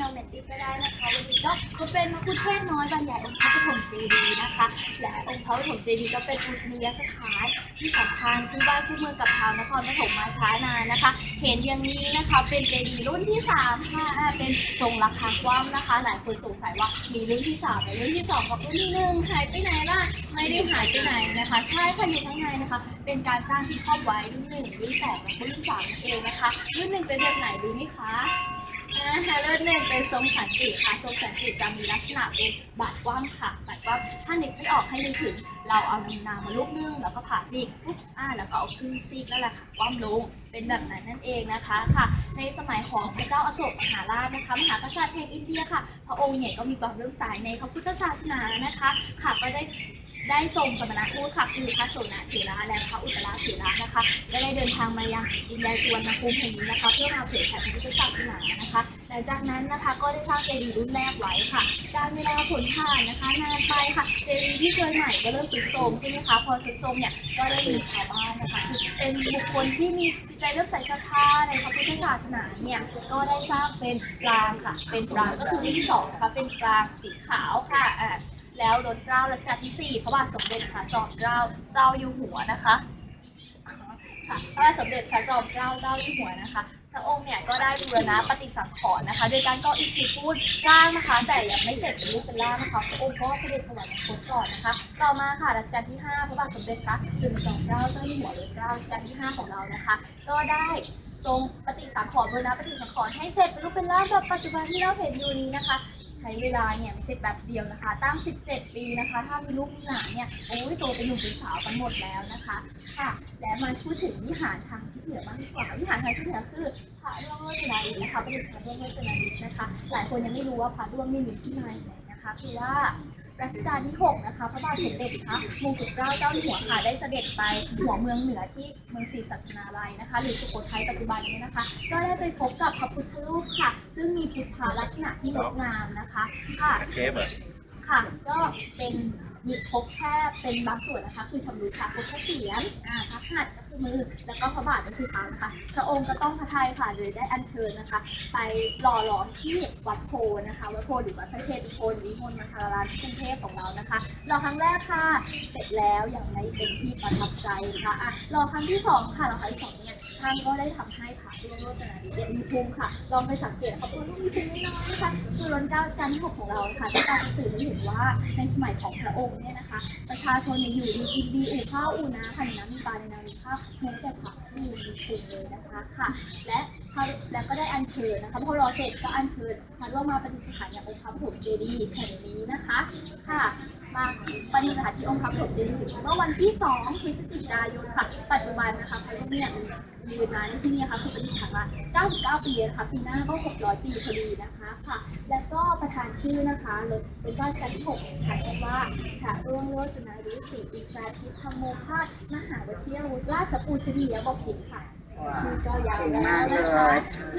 นองเนตตี้ก็ได้นะคะวันนี้ก็จะเป็นมะคุเทศน้อยบรรยายองค์พระปฐมเจดีย์นะคะ และองค์พระปฐมเจดีย์ก็เป็นปูชนียสถานที่สำคัญคู่บ้านคู่เมืองกับชาวนครปฐมมาช้านานนะคะ เห็นอย่างนี้นะคะ เป็นเจดีย์รุ่นที่สามค่ะเป็นทรงราคากว้างนะคะหลายคนสงสัยว่ามีรุ่นที่สามและรุ่นที่สองกับรุ่นที่หนึ่งหายไปไหนล่ะไม่ได้หายไปไหนนะคะ ใช่ค่ะอยู่ข้างในนะคะ เป็นการสร้างที่ครอบไว้รุ่นหนึ่งรุ่นสองและรุ่นสามเองนะคะ รุ่นหนึ่งเป็นแบบไหนรู้ไหมคะ อ่ารุ่นหนึ่งเป็นทรงสันติค่ะทรงสันติจะมีลักษณะเป็นบาดกว้างค่ะบาดกว้างถ้านึกไม่ออกให้นึกถึง เราเอานำนามาลูกนึงแล้วก็ผ่าซีกปุ๊บอ่าแล้วก็เอาครึ่งซีกนั่นแหละค่ะคว่ำลงเป็นแบบนั้นนั่นเองนะคะค่ะ ในสมัยของพระเจ้าอโศกมหาราชนะคะมหากษัตริย์แห่งอินเดียค่ะ พระองค์เนี่ยก็มีความเลื่อมใสในพระพุทธศาสนานะคะค่ะก็ได้ ได้ทรงสมณทูตค่ะคือพระโสนเถระและพระอุตตรเถระนะคะและได้เดินทางมายังดินแดนสุวรรณภูมิแห่งนี้นะคะ เพื่อมาเผยแผ่พระพุทธศาสนานะคะ หลังจากนั้นนะคะก็ได้สร้างเจดีย์รุ่นแรกไว้ค่ะการเวลาผลผ่านนะคะนานไปค่ะเจดีย์ที่เคยใหม่ก็เริ่มสุดโทรมใช่ไหมคะพอสุดโทรมเนี่ยก็ได้มีชาวบ้านนะคะเป็นบุคคลที่มีจิตใจเริ่มใส่ศรัทธาในพระพุทธศาสนาเนี่ยก็ได้สร้างเป็นปรางค่ะ เป็นปรางก็คือที่สองนะคะเป็นปรางสีขาวค่ะอ่า แล้วรถเกล้ารัชกาลที่สี่พระบาทสมเด็จพระจอมเกล้าเจ้าอยู่หัวนะคะค่ะพระบาทสมเด็จพระจอมเกล้าเจ้าอยู่หัวนะคะพระองค์เนี่ยก็ได้บูรณะปฏิสังขรณ์นะคะ โดยการก่ออิฐหินปูนสร้างนะคะ แต่ยังไม่เสร็จเป็นรูปเป็นร่างนะคะพระองค์ก็เสด็จสวรรคตก่อนนะคะ ต่อมาค่ะรัชกาลที่ 5 พระบาทสมเด็จพระจุลจอมเกล้าเจ้าอยู่หัวรัชกาลรัชกาลที่ 5 ของเรานะคะ ก็ได้ทรงปฏิสังขรณ์บูรณะปฏิสังขรณ์ให้เสร็จเป็นรูปเป็นร่างแบบปัจจุบันที่เราเห็นอยู่นี้นะคะ ใช้เวลาเนี่ยไม่ใช่แป๊บเดียวนะคะ ตั้ง 17 ปีนะคะ ถ้ามีลูกมีหลานเนี่ยโอ้ยโตเป็นหนุ่มเป็นสาวกันหมดแล้วนะคะค่ะ และมาพูดถึงวิหารทางทิศเหนือบ้างดีกว่าวิหารทางทิศเหนือคือพระร่วงโรจนาฤทธิ์นะคะเป็นพระร่วงโรจนาฤทธิ์นะคะ หลายคนยังไม่รู้ว่าพระร่วงนี่มีที่มาอย่างไรนะคะคือว่ารัชกาลที่ 6 นะคะ พระบาทสมเด็จพระมงกุฎเกล้าเจ้าหัวค่ะ ได้เสด็จไปหัวเมืองเหนือที่เมืองศรีสัชนาลัยนะคะ หรือสุโขทัยปัจจุบันนี้นะคะ ก็ได้ไปพบกับพระพุทธรูปคะซึ่งมีพุทธลักษณะที่งดงามนะคะค่ะเคฟเหรอค่ะก็เป็นมีพบแค่เป็นบางส่วนนะคะคือชำรุดค่ะพบแค่เสียนอ่าพระหัตถ์ก็คือมือ แล้วก็พระบาทก็คือเท้านะคะพระองค์ก็ต้องพระทัยค่ะเลยได้อัญเชิญนะคะ ไปหล่อหลอมที่วัดโพนะคะวัดโพหรือวัดพระเชตุพนวิมลมังคลารามที่กรุงเทพของเรานะคะรอครั้งแรกค่ะเสร็จแล้วอย่างไม่เป็นที่ประทับใจนะคะอะรอครั้งที่สองค่ะรอครั้งที่สองเนี่ย ท่านก็ได้ทำให้พระร่วงโรจนาธิเดชมีภูมิค่ะ ลองไปสังเกตเขาเป็นลูกมีภูมิน้อยนะคะคือล้นเก้ารัชกาลที่หกของเราค่ะที่การสื่อให้เห็นว่าในสมัยของพระองค์เนี่ยนะคะ ประชาชนเนี่ยอยู่ดีกินดีอู่ข้าวอู่นาค่ะในน้ำมีปลาในนามีข้าวแม้แต่ผักที่มีภูมิเลยนะคะค่ะ และแล้วก็ได้อัญเชิญนะคะพอรอเสร็จก็อัญเชิญมาร่วมมาปฏิสถานอย่างองค์พระปฐมเจดีย์แห่งนี้นะคะค่ะ มาปฏิสถานที่องค์พระปฐมเจดีย์เมื่อวันที่ 2 พฤศจิกายนค่ะ ปัจจุบันนะคะพระองค์เนี่ยมีมีเวลาที่นี่ค่ะคือปฏิสถานมา99 ปีนะคะปีหน้าก็ 600 ปีพอดีนะคะค่ะ แล้วก็ประธานชื่อนะคะรถเป็นก้าชั้น6ค่ะว่าพระร่วงโรจนาฤทธิ์ศรีอินทราทิพย์ธรรมโมภาสมหาวชิรวุฒิราชปูชนียบพิตรค่ะชื่อก็ยาวแล้วนะคะ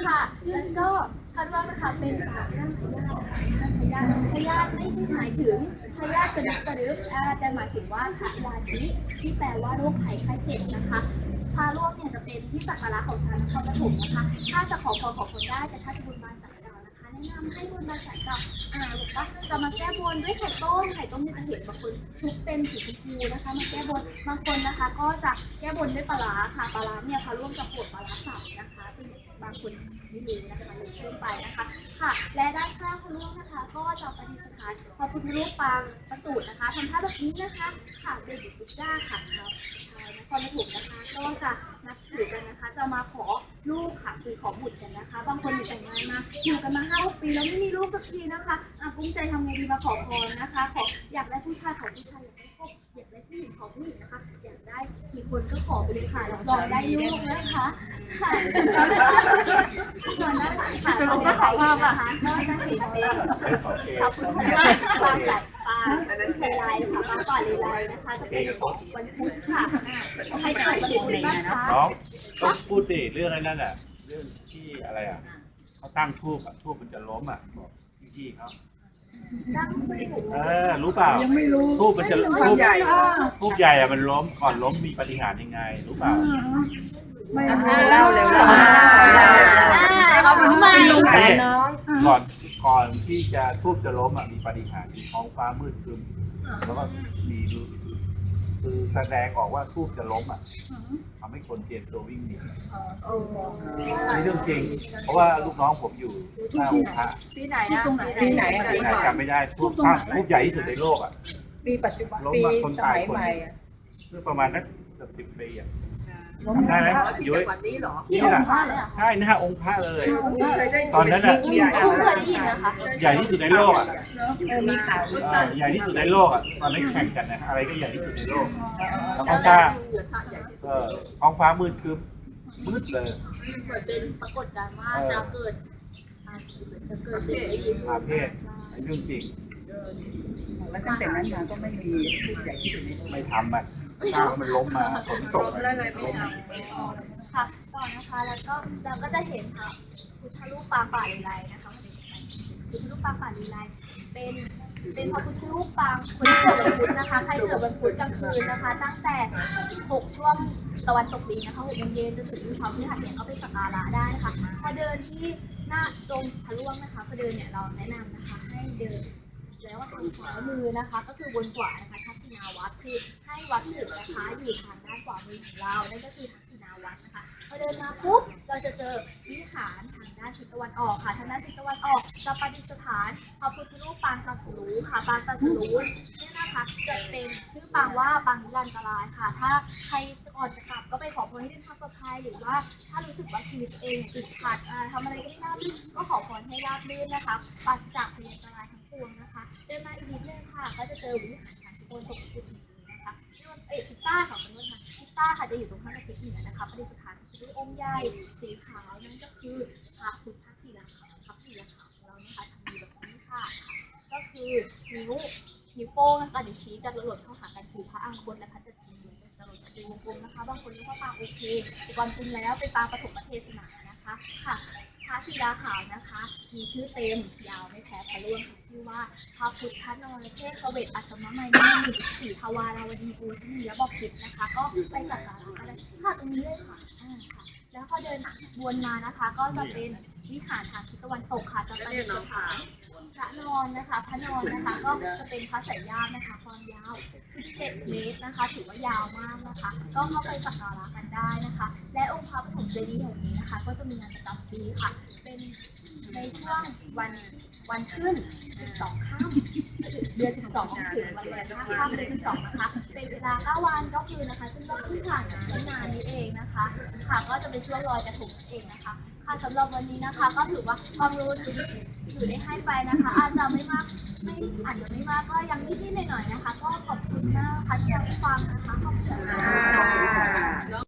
ค่ะ แล้วก็คาดว่านะคะเป็นพระนั่งพยาธินะคะพ ยาธิพยาธิไม่ได้หมายถึงพยาธิกระดึกกระดึกอ่าแต่หมายถึงว่าพยาธิที่แปลว่าโรคภัยไข้เจ็บนะคะพาโรคเนี่ยจะเป็นที่สักการะของชาวนครปฐมนะคะ ถ้าจะขอพรขอคนได้แต่ถ้าจะบุญบาสายดาวนะคะแนะนำให้บุญบาสายดาวอ่าบอกว่าจะมาแก้บนด้วยไข่ต้มไข่ต้มเนี่ยจะเห็นบางคนชุบเป็นสีชมพูนะคะมาแก้บนบางคนนะคะ ก็จะแก้บนด้วยปลาค่ะปลาเนี่ยค่ะร่วมกับปวดปลาร้าสับนะคะซึ่งบางคน ที่ดูนะคะเลยเชื่อไปนะคะค่ะ และด้านข้างคุณลูกนะคะ ก็จะปฏิสถานพระพุทธรูปปางประสูตรนะคะทำท่าแบบนี้นะคะค่ะโดยบุตรจ้าค่ะครับ นครปฐมนะคะก็จะนับถือกันนะคะ จะมาขอลูกค่ะคือขอบุตรกันนะคะ บางคนอยู่แต่งงานมาอยู่กันมาห้าหกปีแล้วไม่มีลูกสักทีนะคะอะกุ้งใจทำไงดีมาขอพรนะคะ ขออยากได้ผู้ชายขอผู้ชายอยากได้ครอบอยากได้ผู้หญิงขอผู้หญิงนะคะ อยากได้กี่คนก็ขอไปเลยค่ะรับรองได้ลูกนะคะค่ะส่วนด้านหลังค่ะเราจะขอภาพนะคะก็จะเห็นเป็นโอเคขอบคุณค่ะปลาสายปลาเลไลค่ะปลาป่าเลไลนะคะจะเป็นของวันพุธค่ะใครจะวันพุธบ้างคะน้องต้องพูดสิเรื่องอะไรนั่นอะ เรื่องที่อะไรอะเขาตั้งทูบอะทูบมันจะล้มอะบอกพี่ๆเขาตั้งคู่เออรู้เปล่ายังไม่รู้ทูบมันจะทูทูบบใหญ่ทูบใหญ่อะมันล้มก่อนล้มมีปฏิหารย์ยังไง รู้เปล่าไม่รู้เล่าเร็วสอนเล่าอ่าขอบคุณมากใช่ก่อน ก่อนที่จะทูบจะล้มอะมีปาฏิหาริย์มีท้องฟ้ามืดครึ้มแล้วก็มีดูคือแสดงออกว่าทูบจะล้มอะทำให้คนเตรียมตัววิ่งหนีนี่เรื่องจริง เพราะว่าลูกน้องผมอยู่หน้าองค์พระปีไหนอะปีไหนอะที่ไหนจำไม่ได้ทูบพระทูบใหญ่ที่สุดในโลกอะปีปัจจุบันล้มปีมาคนสตายมัยคนใหม่อะเมื่อประมาณนักเกือบสิบปีอะ ล้มได้ไหมที่จังหวัดนี้เหรอที่องค์พระเลยเหรอใช่หน้าองค์พระเลย เคยได้ยิตอนนั้นอะใหญ่เพิ่งเคยได้ยินนะคะใหญ่ที่สุดในโลกอะเออมีข่าวอยู่เออใหญ่ที่สุดในโลกอะตอนนี้แข่งกันนะอะไรก็ใหญ่ที่สุดในโลกแล้วก็สร้างเออท้องฟ้ามืดคือมืดเลยเหมือนเป็นปรากฏการณ์ว่าจะเกิดอ่าจะเกิดสิ่งไม่ดีขึ้นอาเพศเรื่องจริงแล้วตั้งแต่นั้นมาก็ไม่มีผู้ใหญ่ที่สุดในโลกไม่ทำอะ สร้ามันล้มมาฝนตกแล้วเลยไม่ทค่ะต่อนะคะ แล้วก็เราก็จะเห็นค่ะพุทธรูปปางป่าลีไลนะคะพุทธรูปปางป่าลีไลเป็นเป็นพระพุทธรูปปางคนเกิดวันพุธนะคะ ใครเกิดวันพุธกลางคืนนะคะ ตั้งแต่หกช่วงตะวันตกดินนะคะหกโมงเย็นจนถึงเช้าที่หัดเนี่ยก็ไปสักการะได้นะคะพอเดินที่หน้าตรงพระร่วงนะคะพอเดินเนี่ยเราแนะนำนะคะ ให้เดินแล้วก็ทางซ้ามือนะคะ ก็คือบนขวานะคะาวัดคือให้วัดถึงนะคะอยู่ทางด้านขวามือของเรานั่นก็คือทักษิณาวัดนะคะพอเดินมาปุ๊บเราจะเจอวิหารทางด้านทิศตะวันออกค่ะทางด้านทิศตะวันออกจะประดิษฐานพระพุทธรูปปางตรัสรู้ค่ะปางตรัสรู้เนี่ยนะคะจะเป็นชื่อปางว่าปางนิรันตรายค่ะ ถ้าใครก่อนจะกลับก็ไปขอพรให้เดินทางปลอดภัยหรือว่าถ้ารู้สึกว่าชีวิตเองติดขัดทำอะไรก็ไม่ราบรื่นก็ขอพรให้ราบรื่นนะคะปราศจากพยันตรายทั้งปวงนะคะ เดินมาอีกนิดนึงค่ะ ก็จะเจอวิหาร ทางทิศตะวันตกของนี้นะคะเอ้ยทิต้าค่ะคุณผู้ชมทิต้าค่ะจะอยู่ตรงข้างทิศเหนือนะคะประดิษฐานพระพุทธรูปองค์ใหญ่สีขาวนั่นก็คือพระพุทธศิลาขาวพระศิลาขาวของเรานะคะทำดีแบบนี้ค่ะ ก็คือนิ้วนิ้วโป้งนะคะนิ้วชี้จะหล่นเข้าหากันคือพระอังคตและพระจักรีจะหล่นเป็นวงกลมนะคะ บางคนเรียกว่าปางโอเคแต่ความจริงแล้วเป็นปางปฐมเทศนา นะคะค่ะพระศิลาขาวนะคะ มีชื่อเต็มยาวไม่แพ้พระร่วงค่ะชื่อว่าพระพุทธนรเชษฐเวทอัสมมัยนีสีทวาราวดีปูชนีและบอกชิดนะคะ ก็ไปสักการะกันได้ค่ะตรงนี้เลยค่ะ แล้วพอเดินวนมานะคะ ก็จะเป็นวิหารทางทิศตะวันตกค่ะจะประดิษฐานพระนอนนะคะพระนอนนะคะ ก็จะเป็นพระสายญาตินะคะความยาว 17 เมตรนะคะ ถือว่ายาวมากนะคะ ก็เข้าไปสักการะกันได้นะคะ และองค์พระปฐมเจดีย์แห่งนี้นะคะ ก็จะมีงานประจำปีค่ะ เป็นในช่วงวันวันขึ้น 12 ค่ำ เดือน 12 ถึงวันแรก5ค่ำเดือน12 นะคะ เป็นเวลา 9 วันก็คือนะคะ ซึ่งก็ขึ้นผ่านไม่นานนี้เองนะคะ ค่ะ ก็จะเป็นช่วงลอยกระทงนั่นเองนะคะ ค่ะสำหรับวันนี้นะคะ ก็ถือว่าความรู้ที่ถือได้ให้ไปนะคะ อาจจะไม่มาก ไม่อาจจะไม่มากก็ยังนิดๆหน่อยๆนะคะ ก็ขอบคุณมากค่ะที่รับฟังนะคะ ขอบคุณค่ะ